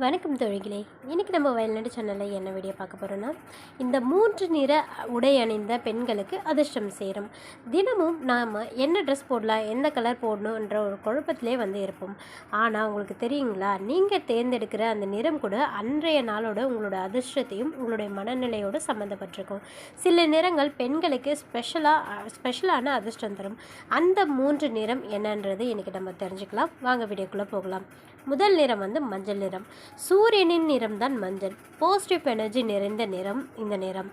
வணக்கம் தொழில்களே இன்றைக்கி நம்ம வயல்நாடு சேனலில் என்ன வீடியோ பார்க்க போகிறோன்னா இந்த மூன்று நிற உடை அணிந்த பெண்களுக்கு அதிர்ஷ்டம் சேரும். தினமும் நாம் என்ன ட்ரெஸ் போடலாம் எந்த கலர் போடணுன்ற ஒரு குழப்பத்திலே வந்து இருப்போம். ஆனால் உங்களுக்கு தெரியுங்களா? நீங்கள் தேர்ந்தெடுக்கிற அந்த நிறம் கூட அன்றைய நாளோட உங்களோட அதிர்ஷ்டத்தையும் உங்களுடைய மனநிலையோடு சம்மந்தப்பட்டிருக்கும் சில நிறங்கள் பெண்களுக்கு ஸ்பெஷலாக ஸ்பெஷலான அதிர்ஷ்டம் தரும். அந்த மூன்று நிறம் என்னன்றது இன்றைக்கி நம்ம தெரிஞ்சுக்கலாம். வாங்க வீடியோக்குள்ளே போகலாம். முதல் நிறம் வந்து மஞ்சள் நிறம். சூரியனின் நிறம் தான் மஞ்சள். பாசிட்டிவ் எனர்ஜி நிறைந்த நிறம் இந்த நிறம்.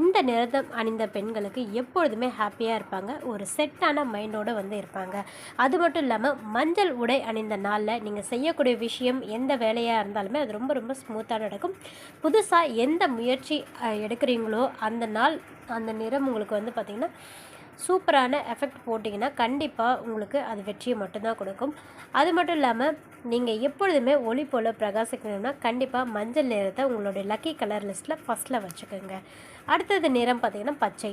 இந்த நிறத்தம் அணிந்த பெண்களுக்கு எப்பொழுதுமே ஹாப்பியாக இருப்பாங்க. ஒரு செட்டான மைண்டோடு வந்து இருப்பாங்க. அது மட்டும் இல்லாமல் மஞ்சள் உடை அணிந்த நாளில் நீங்கள் செய்யக்கூடிய விஷயம் எந்த வேலையாக இருந்தாலுமே அது ரொம்ப ரொம்ப ஸ்மூத்தாக நடக்கும். புதுசாக எந்த முயற்சி எடுக்கிறீங்களோ அந்த நாள் அந்த நிறம் உங்களுக்கு வந்து பார்த்திங்கன்னா சூப்பரான எஃபெக்ட் போட்டிங்கன்னா கண்டிப்பாக உங்களுக்கு அது வெற்றியை மட்டும்தான் கொடுக்கும். அது மட்டும் இல்லாமல் நீங்கள் எப்பொழுதுமே ஒளி போல் பிரகாசிக்கணும்னா கண்டிப்பாக மஞ்சள் நிறத்தை உங்களுடைய லக்கி கலர் லிஸ்ட்டில் ஃபஸ்ட்டில் வச்சுக்கோங்க. அடுத்தது நிறம் பார்த்திங்கன்னா பச்சை.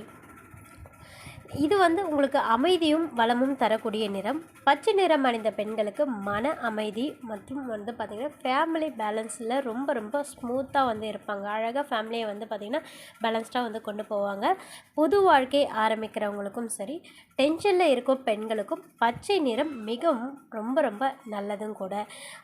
இது வந்து உங்களுக்கு அமைதியும் வளமும் தரக்கூடிய நிறம். பச்சை நிறம் அணிந்த பெண்களுக்கு மன அமைதி மற்றும் வந்து பார்த்திங்கன்னா ஃபேமிலி பேலன்ஸில் ரொம்ப ரொம்ப ஸ்மூத்தாக வந்து இருப்பாங்க. அழகாக ஃபேமிலியை வந்து பார்த்திங்கன்னா பேலன்ஸ்டாக வந்து கொண்டு போவாங்க. புது வாழ்க்கை ஆரம்பிக்கிறவங்களுக்கும் சரி டென்ஷனில் இருக்கும் பெண்களுக்கும் பச்சை நிறம் மிகவும் ரொம்ப ரொம்ப நல்லதும் கூட.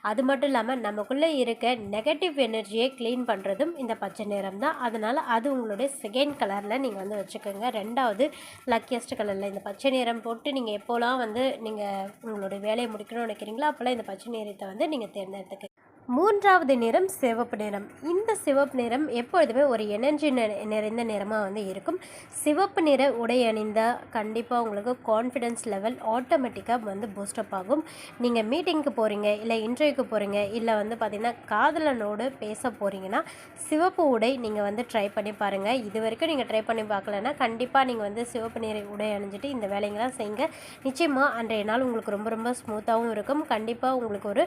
அது மட்டும் இல்லாமல் நமக்குள்ளே இருக்க நெகட்டிவ் எனர்ஜியை க்ளீன் பண்ணுறதும் இந்த பச்சை நிறம் தான் அதனால் அது உங்களுடைய செகண்ட் கலரில் நீங்கள் வந்து வச்சுக்கோங்க. ரெண்டாவது லக்கி லக்கியஸ்ட் கலரில் இந்த பச்சை நிறம் போட்டு நீங்கள் எப்போலாம் வந்து நீங்கள் உங்களுடைய வேலையை முடிக்கணும்னு நினைக்கிறீங்களோ அப்போல்லாம் இந்த பச்சை நிறத்தை வந்து நீங்கள் தேர்ந்தெடுத்துக்க மூன்றாவது நிறம் சிவப்பு நிறம் இந்த சிவப்பு நிறம் எப்பொழுதுமே ஒரு எனர்ஜி நிறைந்த நிறமாக வந்து இருக்கும். சிவப்பு நிற உடை அணிந்தால் கண்டிப்பாக உங்களுக்கு கான்ஃபிடென்ஸ் லெவல் ஆட்டோமேட்டிக்காக வந்து பூஸ்டப் ஆகும். நீங்கள் மீட்டிங்க்கு போகிறீங்க இல்லை இன்டர்வியூக்கு போகிறீங்க இல்லை வந்து பார்த்திங்கன்னா காதலனோடு பேச போகிறீங்கன்னா சிவப்பு உடை நீங்கள் வந்து ட்ரை பண்ணி பாருங்கள் இது வரைக்கும் நீங்கள் ட்ரை பண்ணி பார்க்கலன்னா கண்டிப்பாக நீங்கள் வந்து சிவப்பு நிற உடை அணிஞ்சிட்டு இந்த வேலைங்களாம் செய்யுங்க நிச்சயமாக அன்றைய நாள் உங்களுக்கு ரொம்ப ரொம்ப ஸ்மூத்தாகவும் இருக்கும். கண்டிப்பாக உங்களுக்கு ஒரு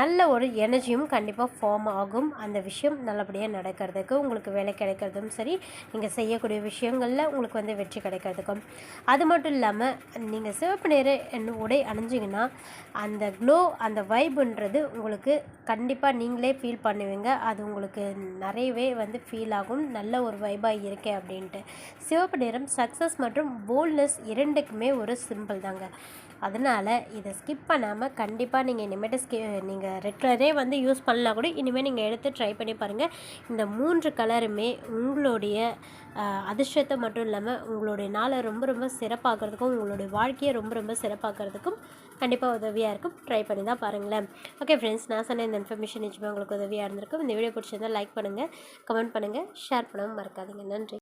நல்ல ஒரு எனர்ஜி விஷயம் கண்டிப்பாக ஃபார்ம் ஆகும். அந்த விஷயம் நல்லபடியாக நடக்கிறதுக்கு உங்களுக்கு வேலை கிடைக்கிறதும் சரி நீங்கள் செய்யக்கூடிய விஷயங்களில் உங்களுக்கு வந்து வெற்றி கிடைக்கிறதுக்கும். அது மட்டும் இல்லாமல் நீங்கள் சிவப்பு நிற உடை அணிஞ்சிங்கன்னா அந்த க்ளோ அந்த வைப்புன்றது உங்களுக்கு கண்டிப்பாக நீங்களே ஃபீல் பண்ணுவீங்க. அது உங்களுக்கு நிறையவே வந்து ஃபீல் ஆகும். நல்ல ஒரு வைபாக இருக்கே அப்படின்ட்டு. சிவப்பு நிறம் சக்ஸஸ் மற்றும் போல்ட்னஸ் இரண்டுக்குமே ஒரு சிம்பிள் தாங்க. அதனால் இதை ஸ்கிப் பண்ணாமல் கண்டிப்பாக நீங்கள் இனிமேட்டு ஸ்கி நீங்கள் ரெகுலரே வந்து யூஸ் பண்ணலாம் கூட இனிமேல் நீங்கள் எடுத்து ட்ரை பண்ணி பாருங்கள் இந்த மூன்று கலருமே உங்களுடைய அதிர்ஷ்டத்தை மட்டும் இல்லாமல் உங்களுடைய நாளை ரொம்ப ரொம்ப சிறப்பாக்குறதுக்கும் உங்களுடைய வாழ்க்கையை ரொம்ப ரொம்ப சிறப்பாக்குறதுக்கும் கண்டிப்பாக உதவியாக இருக்கும். ட்ரை பண்ணி தான் பாருங்களேன். ஓகே ஃப்ரெண்ட்ஸ் நான் சொன்ன இந்த இன்ஃபர்மேஷன் நிச்சயமாக உங்களுக்கு உதவியாக இருந்திருக்கும். இந்த வீடியோ பிடிச்சிருந்தால் லைக் பண்ணுங்கள் கமெண்ட் பண்ணுங்கள் ஷேர் பண்ணவும் மறக்காதீங்க. நன்றி.